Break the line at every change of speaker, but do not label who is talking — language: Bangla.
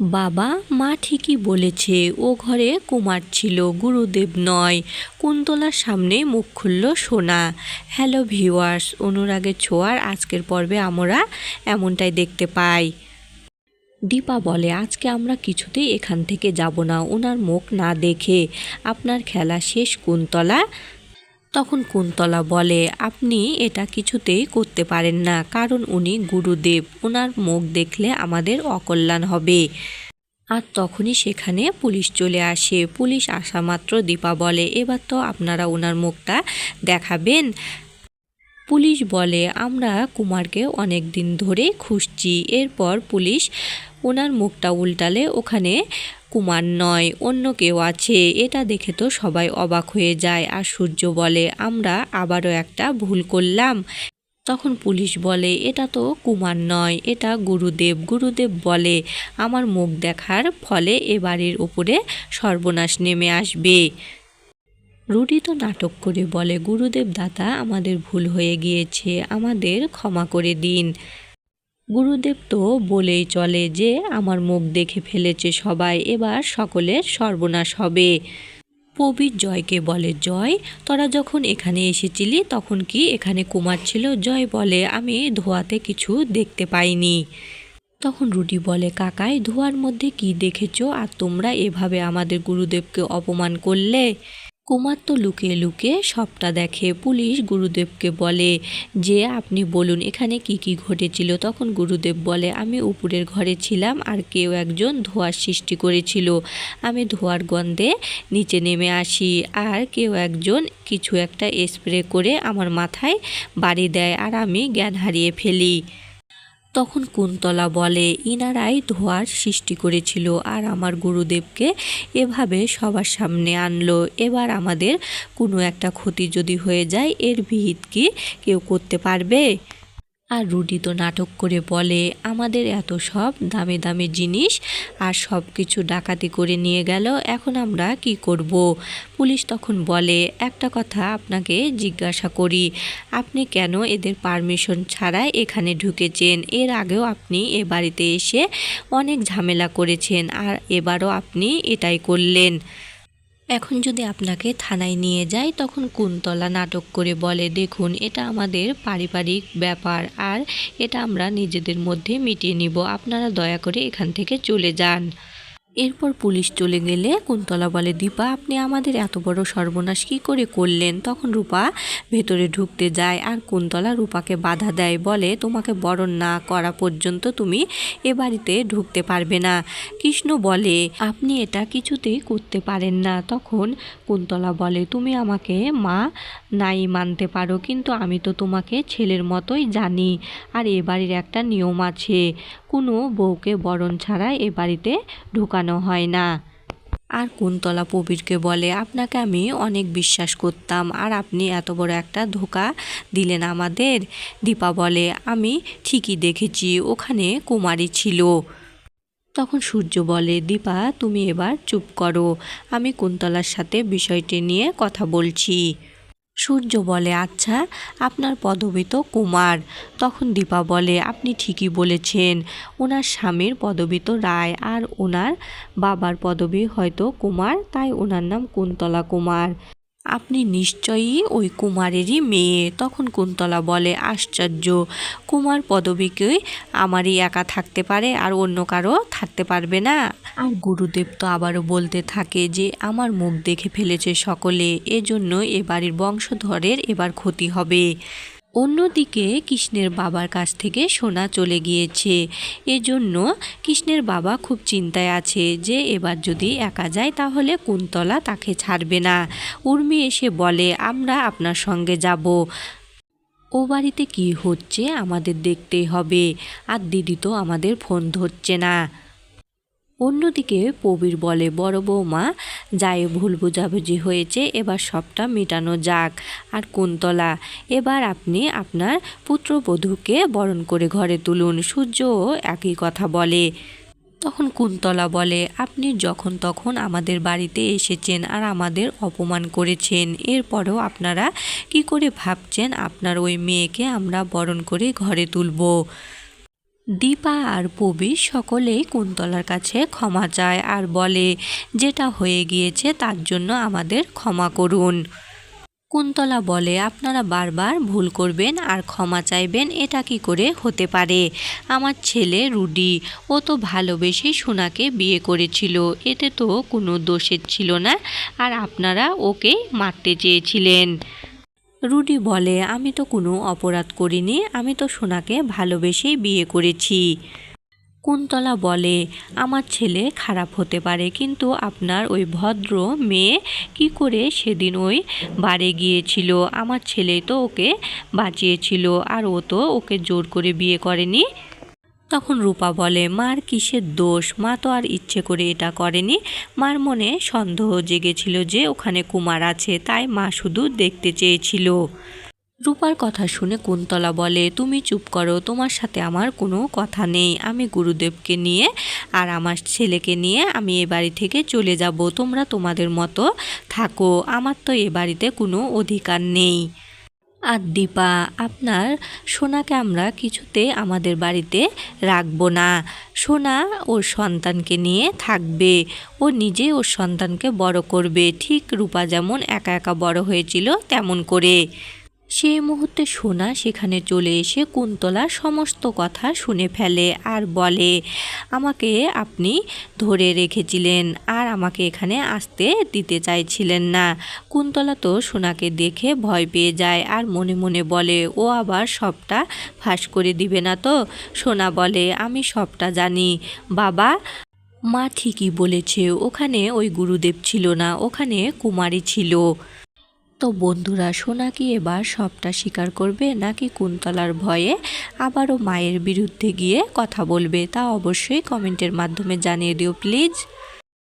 বাবা, মা ঠিকই বলেছে, ও ঘরে কুমার ছিল, গুরুদেব নয়। কুন্তলার সামনে মুখ খুলল সোনা। হ্যালো ভিউয়ার্স, অনুরাগের ছোঁয়ার আজকের পর্বে আমরা এমনটাই দেখতে পাই। দীপা বলে, আজকে আমরা কিছুতেই এখান থেকে যাব না ওনার মুখ না দেখে। আপনার খেলা শেষ, কুন্তলা। তখন কুন্তলা বলে, আপনি এটা কিছুতেই করতে পারেন না, কারণ উনি গুরুদেব। ওনার মুখ দেখলে আমাদের অকল্যাণ হবে। আর তখনই সেখানে পুলিশ চলে আসে। পুলিশ আসা মাত্র দীপা বলে, এবার তো আপনারা ওনার মুখটা দেখাবেন। পুলিশ বলে, আমরা কুমারকে অনেক দিন ধরে খুঁজছি। এরপর পুলিশ ওনার মুখটা উল্টালে ওখানে, কুমার নয়, অন্য কেউ আছে। এটা দেখে তো সবাই অবাক হয়ে যায়। আর সূর্য বলে, আমরা আবারও একটা ভুল করলাম। তখন পুলিশ বলে, এটা তো কুমার নয়, এটা গুরুদেব। গুরুদেব বলে, আমার মুখ দেখার ফলে এ বাড়ির উপরে সর্বনাশ নেমে আসবে। রুডি তো নাটক করে বলে, গুরুদেব দাতা, আমাদের ভুল হয়ে গিয়েছে, আমাদের ক্ষমা করে দিন। গুরুদেব তো বলেই চলে যে, আমার মুখ দেখে ফেলেছে সবাই, এবার সকলের সর্বনাশ হবে। প্রবীর জয়কে বলে, জয়, তোরা যখন এখানে এসেছিলি, তখন কি এখানে কুমার ছিল? জয় বলে, আমি ধোয়াতে কিছু দেখতে পাইনি। তখন রুটি বলে, কাকাই, ধোয়ার মধ্যে কি দেখেছ? আর তোমরা এভাবে আমাদের গুরুদেবকে অপমান করলে? কুমার তো লুকিয়ে লুকিয়ে সবটা দেখে পুলিশ গুরুদেবকে বলে, যে আপনি বলুন, এখানে কি কি ঘটেছিল? তখন গুরুদেব বলে, আমি উপরের ঘরে ছিলাম আর কেউ একজন ধোঁয়ার সৃষ্টি করেছিল। আমি ধোঁয়ার গন্ধে নিচে নেমে আসি আর কেউ একজন কিছু একটা স্প্রে করে আমার মাথায় বাড়ি দেয় আর আমি জ্ঞান হারিয়ে ফেলি। তখন কুন্তলা বলে, ইনারাই ধোয়ার সৃষ্টি করেছিল আর আমার গুরুদেবকে এভাবে সবার সামনে আনলো। এবার আমাদের কোনো একটা ক্ষতি যদি হয়ে যায়, এর বিহিত কি কেউ করতে পারবে? আর রুডি তো নাটক করে বলে, আমাদের এত সব দামি দামি জিনিস আর সব কিছু ডাকাতি করে নিয়ে গেল, এখন আমরা কি করব? পুলিশ তখন বলে, একটা কথা আপনাকে জিজ্ঞাসা করি, আপনি কেন এদের পারমিশন ছাড়াই এখানে ঢুকেছেন? এর আগেও আপনি এ বাড়িতে এসে অনেক ঝামেলা করেছেন, আর এবারও আপনি এটাই করলেন। এখন যদি আপনাকে থানায় নিয়ে যায়, তখন কুন্তলা নাটক করে বলে, দেখুন, এটা আমাদের পারিবারিক ব্যাপার আর এটা আমরা নিজেদের মধ্যে মিটিয়ে নিব। আপনারা দয়া করে এখান থেকে চলে যান। এরপর পুলিশ চলে গেলে কুন্তলা বলে, দীপা, আপনি আমাদের এত বড় সর্বনাশ কী করে করলেন? তখন রূপা ভেতরে ঢুকতে যায় আর কুন্তলা রূপাকে বাধা দেয়, বলে, তোমাকে বরণ না করা পর্যন্ত তুমি এ বাড়িতে ঢুকতে পারবে না। কৃষ্ণ বলে, আপনি এটা কিছুতেই করতে পারেন না। তখন কুন্তলা বলে, তুমি আমাকে মা নাই মানতে পারো, কিন্তু আমি তো তোমাকে ছেলের মতোই জানি, আর এ বাড়ির একটা নিয়ম আছে, কোনো বউকে বরণ ছাড়া এ বাড়িতে ঢুকানো হয় না। আর কুন্তলা প্রবীরকে বলে, আপনাকে আমি অনেক বিশ্বাস করতাম, আর আপনি এত বড় একটা ধোকা দিলেন আমাদের। দীপা বলে, আমি ঠিকই দেখেছি, ওখানে কুমারী ছিল। তখন সূর্য বলে, দীপা, তুমি এবার চুপ করো। আমি কুন্তলার সাথে বিষয়টি নিয়ে কথা বলছি। সূর্য বলে আচ্ছা আপনার পদবী তো কুমার। তখন দীপা বলে, আপনি ঠিকই বলেছেন, ওনার স্বামীর পদবি তো রায়, আর ওনার বাবার পদবী হয়তো কুমার, তাই ওনার নাম কুন্তলা কুমার। আপনি নিশ্চয়ই ওই কুমারেরই মেয়ে। তখন কুন্তলা বলে, আশ্চর্য, কুমার পদবীকে আমারই একা থাকতে পারে আর অন্য কারও থাকতে পারবে না? আর গুরুদেব তো আবারও বলতে থাকে যে, আমার মুখ দেখে ফেলেছে সকলে, এজন্য এ বাড়ির বংশধরের এবার ক্ষতি হবে। অন্যদিকে কৃষ্ণের বাবার কাছ থেকে সোনা চলে গিয়েছে। এজন্য কৃষ্ণের বাবা খুব চিন্তায় আছে যে এবার যদি একা যায় তাহলে কুন্তলা তাকে ছাড়বে না। উর্মি এসে বলে, আমরা আপনার সঙ্গে যাব। ও বাড়িতে কি হচ্ছে আমাদের দেখতেই হবে। আর দিদি তো আমাদের ফোন ধরছে না। অন্যদিকে প্রবীর বলে, বড় বৌমা, যাই ভুল বোঝাবুঝি হয়েছে, এবার সবটা মেটানো যাক। আর কুন্তলা, এবার আপনি আপনার পুত্রবধূকে বরণ করে ঘরে তুলুন। সূর্যও একই কথা বলে। তখন কুন্তলা বলে, আপনি যখন তখন আমাদের বাড়িতে এসেছেন আর আমাদের অপমান করেছেন। এরপরেও আপনারা কি করে ভাবছেন আপনার ওই মেয়েকে আমরা বরণ করে ঘরে তুলব? দীপা আর পবি সকলেই কুন্তলার কাছে ক্ষমা চায় আর বলে, যেটা হয়ে গিয়েছে তার জন্য আমাদের ক্ষমা করুন। কুন্তলা বলে, আপনারা বারবার ভুল করবেন আর ক্ষমা চাইবেন, এটা কি করে হতে পারে? আমার ছেলে রুডি, ও তো ভালোবেসেই সোনাকে বিয়ে করেছিল, এতে তো কোনো দোষের ছিল না, আর আপনারা ওকে মারতে চেয়েছিলেন। রুডি বলে, আমি তো কোনো অপরাধ করিনি, আমি তো সোনাকে ভালোবেসেই বিয়ে করেছি। কুন্তলা বলে, আমার ছেলে খারাপ হতে পারে, কিন্তু আপনার ওই ভদ্র মেয়ে কি করে সেদিন ওই বারে গিয়েছিল? আমার ছেলে তো ওকে বাঁচিয়েছিল, আর ও তো ওকে জোর করে বিয়ে করেনি। তখন রূপা বলে, মার কিসের দোষ? মা তো আর ইচ্ছে করে এটা করেনি। মার মনে সন্দেহ জেগেছিল যে ওখানে কুমার আছে, তাই মা শুধু দেখতে চেয়েছিল। রূপার কথা শুনে কুন্তলা বলে, তুমি চুপ করো, তোমার সাথে আমার কোনো কথা নেই। আমি গুরুদেবকে নিয়ে আর আমার ছেলেকে নিয়ে আমি এ বাড়ি থেকে চলে যাব। তোমরা তোমাদের মতো থাকো। আমার তো এ বাড়িতে কোনো অধিকার নেই। আর দীপা, আপনার সোনাকে আমরা কিছুতে আমাদের বাড়িতে রাখব না। সোনা ওর সন্তানকে নিয়ে থাকবে। ও নিজে ওর সন্তানকে বড় করবে। ঠিক রূপা যেমন একা একা বড় হয়েছিল তেমন করে। সেই মুহূর্তে সোনা সেখানে চলে এসে কুন্তলা সমস্ত কথা শুনে ফেলে আর বলে, আমাকে আপনি ধরে রেখেছিলেন আর আমাকে এখানে আসতে দিতে চাইছিলেন না। কুন্তলা তো সোনাকে দেখে ভয় পেয়ে যায় আর মনে মনে বলে, ও আবার সবটা ফাঁস করে দিবে না তো? সোনা বলে, আমি সবটা জানি। বাবা? মা ঠিকই বলেছে, ওখানে ওই গুরুদেব ছিল না, ওখানে কুমারী ছিল। তো বন্ধুরা, সোনা কি এবার সবটা স্বীকার করবে নাকি কুন্তলার ভয়ে আবারও মায়ের বিরুদ্ধে গিয়ে কথা বলবে তা অবশ্যই কমেন্টের মাধ্যমে জানিয়ে দিও, প্লিজ।